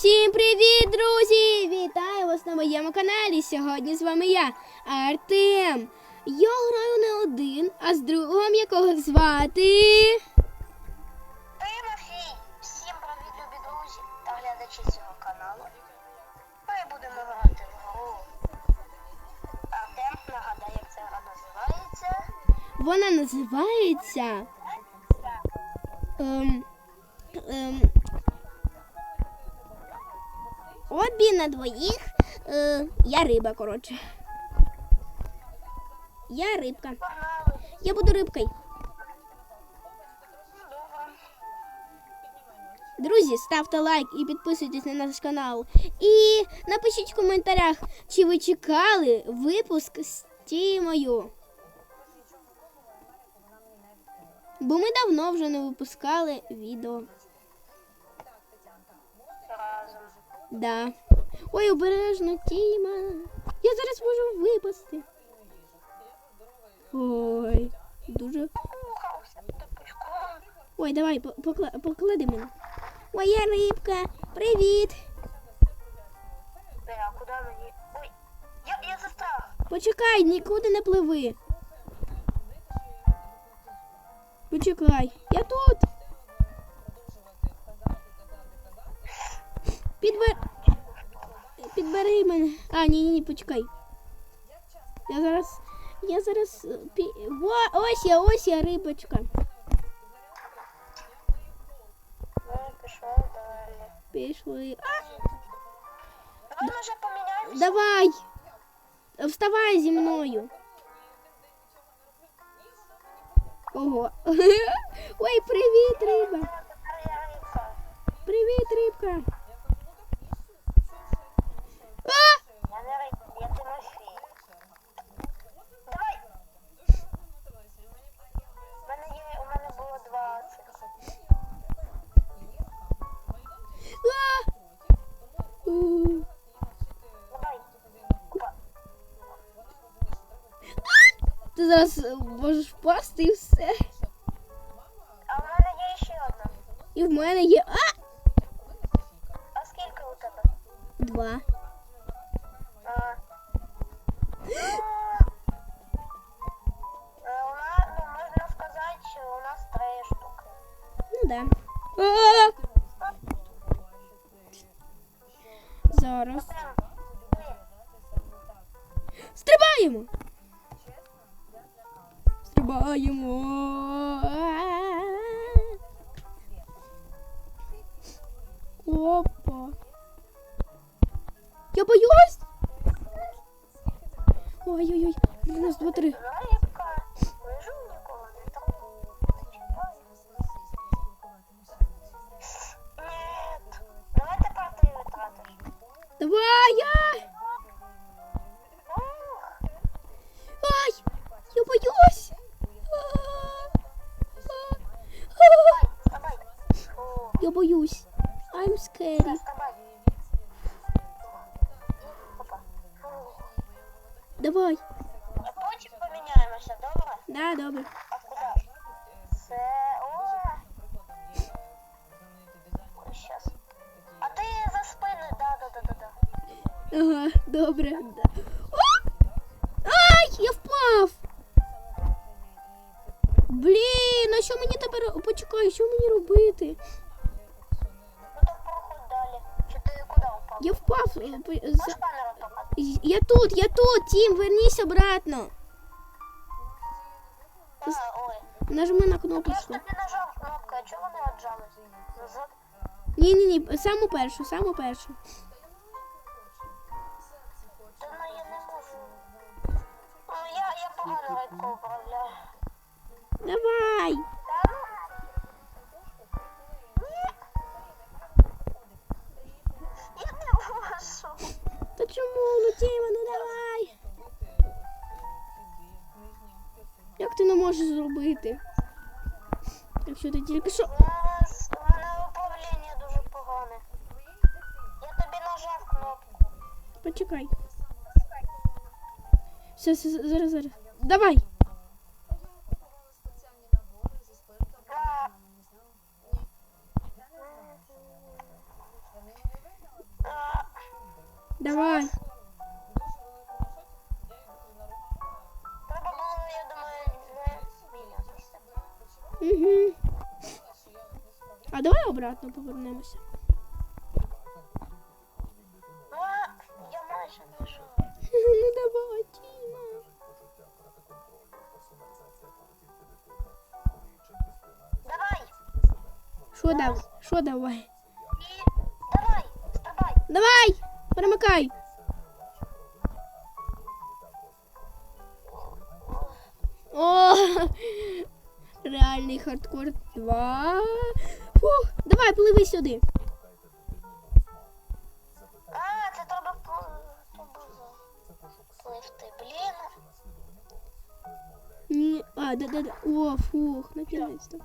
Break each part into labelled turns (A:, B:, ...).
A: Всім привіт, друзі! Вітаю вас на моєму каналі. Сьогодні з вами я, Артем. Я граю не один, а з другом, якого звати.
B: Тимофій! Всім привіт, любі друзі та глядачі цього каналу. Ми будемо грати в гру. Артем нагадає, як ця гра називається.
A: Вона називається. Ем, ем, обі на двоїх. Е, я риба, коротше. Я рибка. Я буду рибкою. Друзі, ставте лайк і підписуйтесь на наш канал. І напишіть в коментарях, чи ви чекали випуск з Тімою. Бо ми давно вже не випускали відео. Да. Ой, обережно, Тіма. Я зараз можу випасти. Ой, дуже. Ой, давай, покла- поклади мене. Моя рибка, привіт.
B: А куди мені? Ой, я, я застряг.
A: Почекай, нікуди не пливи. Почекай, я тут. Підбери мене. А, ні, ні, ні, почекай. Я зараз. Я зараз. е, Во, ось я, ось я, рибочка. Пішли. А,
B: Давай
A: давай. Вставай зі мною. Ого. Ой, привіт, риба. Привіт, рибка. Ти зараз е, можеш впасти і все.
B: А в мене є ще одна.
A: І в мене є. А!
B: А Давай,
A: я.
B: Ух.
A: Ай, я боюсь. А, а, а.
B: Вставай. Фу.
A: Я боюсь. I'm scared.
B: Вставай. Опа. Фу.
A: Давай.
B: А потім поміняємося, добре?
A: Да, добре. Ага, добре. Ай, я впав. Блін, а що мені тепер? Почекай, що мені робити? Я впав. е? Я тут, я тут, Тім, вернись обратно. Нажми на кнопочку.
B: кнопку, а не отжалась? Назад?
A: Ні, ні, ні, саму першу, саму першу.
B: Управляю.
A: Давай.
B: Я не можу.
A: Та чому? Тіма, ну давай. Як ти не можеш зробити? Якщо ти тільки що. Почекай. Все, все, зараз, зараз. Давай.
B: А
A: давай обратно повернемося.
B: Ну, я майже.
A: Ну давай, Тіма.
B: Давай!
A: Що давай? Що давай?
B: Давай! Вставай!
A: Давай! Перемикай! О! Реальний хардкор 2. Фух, давай, пливи сюди.
B: А, це треба. Пливти, блін.
A: Ні. А, да, да, да. О, фух, наконець-то.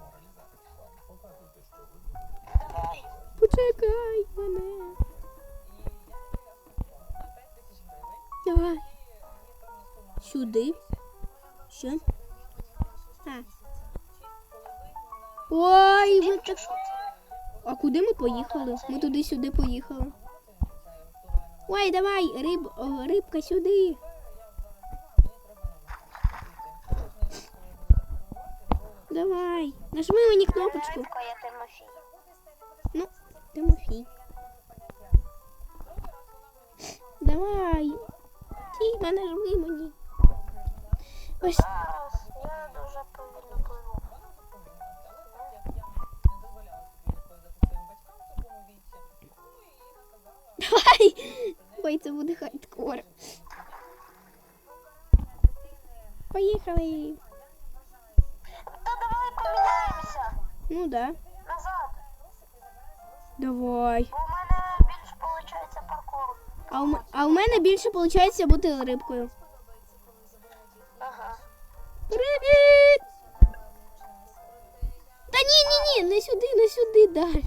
A: Почекай мене. Давай. Сюди. Що? А. Ой, ми так. А куди ми поїхали? Ми туди-сюди поїхали. Ой, давай, риб, рибка сюди. Давай. Нажми мені кнопочку.
B: Рибка, я Тимофій.
A: Ну, Тимофій. Давай. Тіма, нажми мені. Ось. Давай. Ой, це буде хардкор. Поїхали.
B: Та давай поміняємося.
A: Ну да.
B: Назад.
A: Давай.
B: Бо в мене більш виходить паркур.
A: А у, а у мене більше виходить бути рибкою.
B: Ага.
A: Привіт! Та ні, ні, ні, не сюди, не сюди далі.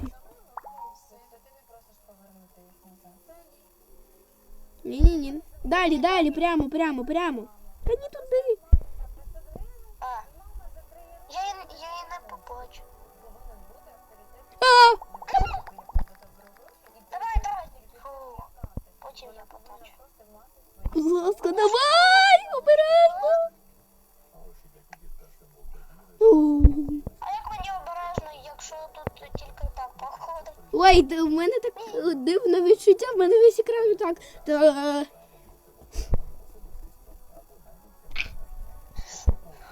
A: Ні, ні, ні. Далі, далі, прямо, прямо, прямо. Та ні туди.
B: А. Я, її- я її не побачу.
A: А!
B: Давай, давай. Фу. Потім я побачу.
A: Будь ласка, давай! Обережно!
B: А як мені обережно, якщо тут тільки так походить?
A: Ой, в мене так дивне відчуття, в мене весь екран так. Та...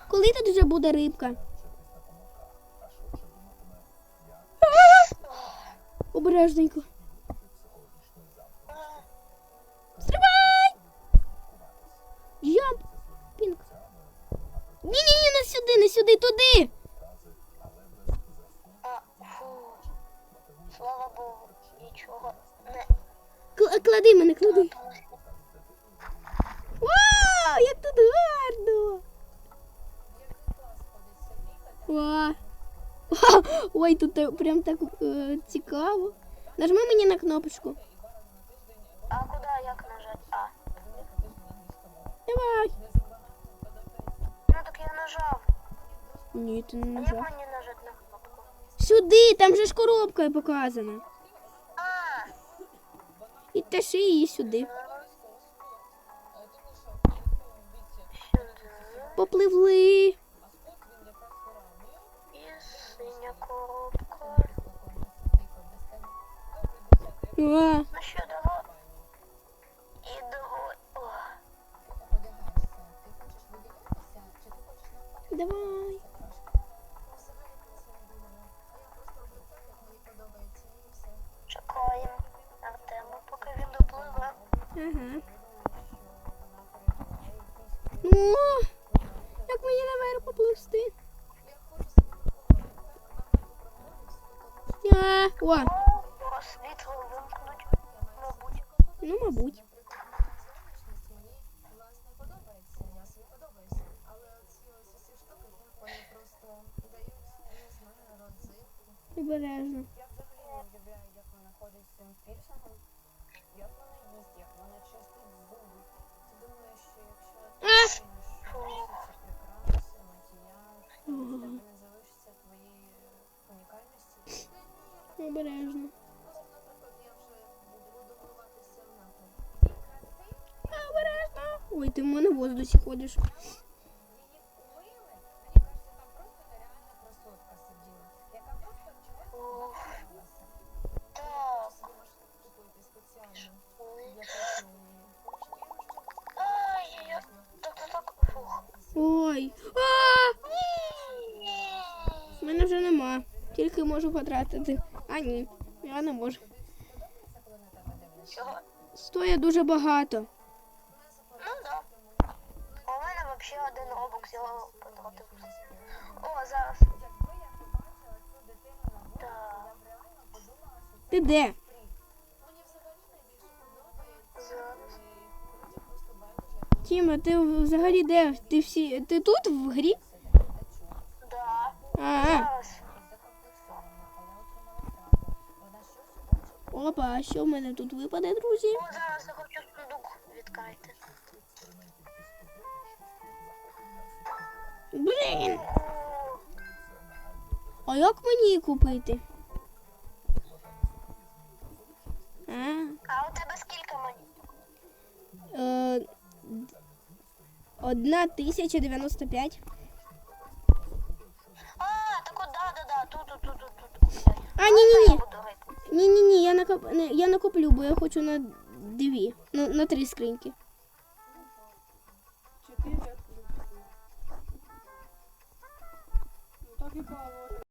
A: Коли тут вже буде рибка? Обережненько. Ой, тут е, прям так е, цікаво. Нажми мені на кнопочку.
B: А куди як нажати? А.
A: Давай.
B: Ну так я нажав.
A: Ні, ти не
B: А як
A: нажав.
B: мені нажати на кнопку?
A: Сюди, там же ж коробка показана.
B: А,
A: І тащи її сюди. Попливли.
B: Синя Ну що, давай. І давай.
A: Давай. Ну,
B: мабуть.
A: Обережно.
C: Я взагалі не уявляю, як вона ходить з цим пірсингом, як
B: Ай-яй-яй. Так, так, так. Фух.
A: Ой. А! В мене вже нема. Тільки можу потратити. А ні, я не можу. Стоїть дуже багато.
B: Взагалі один робокс його потратив. О, зараз. Так.
A: Ти де?
B: Зараз.
A: Тіма, ти взагалі де? Ти всі. Ти тут в грі?
B: Да.
A: А,
B: Зараз.
A: опа, а що в мене тут випаде, друзі?
B: О, зараз я хочу сундук відкрити.
A: Блін! А як мені її купити? А,
B: А у тебе скільки монет?
A: е, одна тисяча дев'яносто п'ять.
B: А, так от, да, да, да, тут, тут, тут, тут.
A: А, ні-ні-ні. Ні-ні-ні,
B: я
A: накоп... не, я накоплю, бо я хочу на дві, на, на три скриньки.